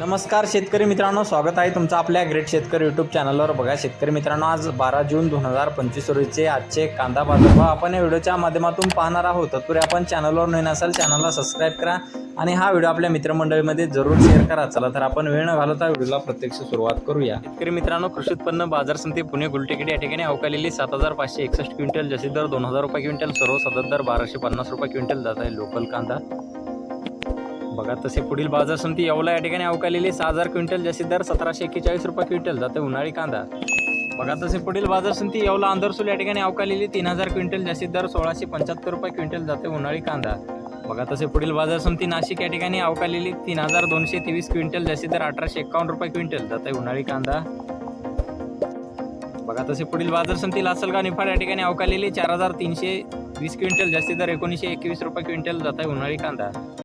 नमस्कार शेतकरी मित्रांनो स्वागत आहे तुमचं आपल्या ग्रेट शेतकरी यूट्यूब चॅनलवर बघा शेतकरी मित्रांनो आज बारा जून दोन हजार पंचवीस रोजीचे आजचे कांदा बाजारभाव आपण या व्हिडिओच्या माध्यमातून पाहणार आहोत. तत्पूर्वी आपण चॅनलवर नवीन असाल चॅनलला सबस्क्राईब करा आणि हा व्हिडिओ आपल्या मित्रमंडळीमध्ये जरूर शेअर करा. चला तर आपण वेळ न घालवता व्हिडिओला प्रत्यक्ष सुरुवात करूया. शेतकरी मित्रांनो कृषी उत्पन्न बाजार समिती पुणे गुलटेकडी या ठिकाणी अवकालेली सात हजार पाचशे एकसष्ट क्विंटल जसे दर दोन हजार रुपये क्विंटल सर्व सतत दर बाराशे पन्नास रुपये क्विंटल जात आहे लोकल कांदा. बघा तसे पुढील बाजार समिती येवला या ठिकाणी अवकालेली सहा हजार क्विंटल जास्तीत दर सतराशे एक्केचाळीस रुपये क्विंटल जाते उन्हाळी कांदा. बघा तसे पुढील बाजार समिती येवला आंदरसूल या ठिकाणी अवकालेली तीन हजार क्विंटल जास्तीत दर सोळाशे पंच्याहत्तर रुपये क्विंटल जाते उन्हाळी कांदा. बघा तसे पुढील बाजार समिती नाशिक या ठिकाणी अवकालेली तीन हजार दोनशे तेवीस क्विंटल जास्तीत दर अठराशे एकावन्न रुपये क्विंटल जाते उन्हाळी कांदा. बघा तसे पुढील बाजार समिती लासलगाव निफाड या ठिकाणी अवकालेली चार हजार तीनशे वीस क्विंटल जास्तीत दर एकोणीसशे एकवीस रुपये क्विंटल जात आहे उन्हाळी कांदा.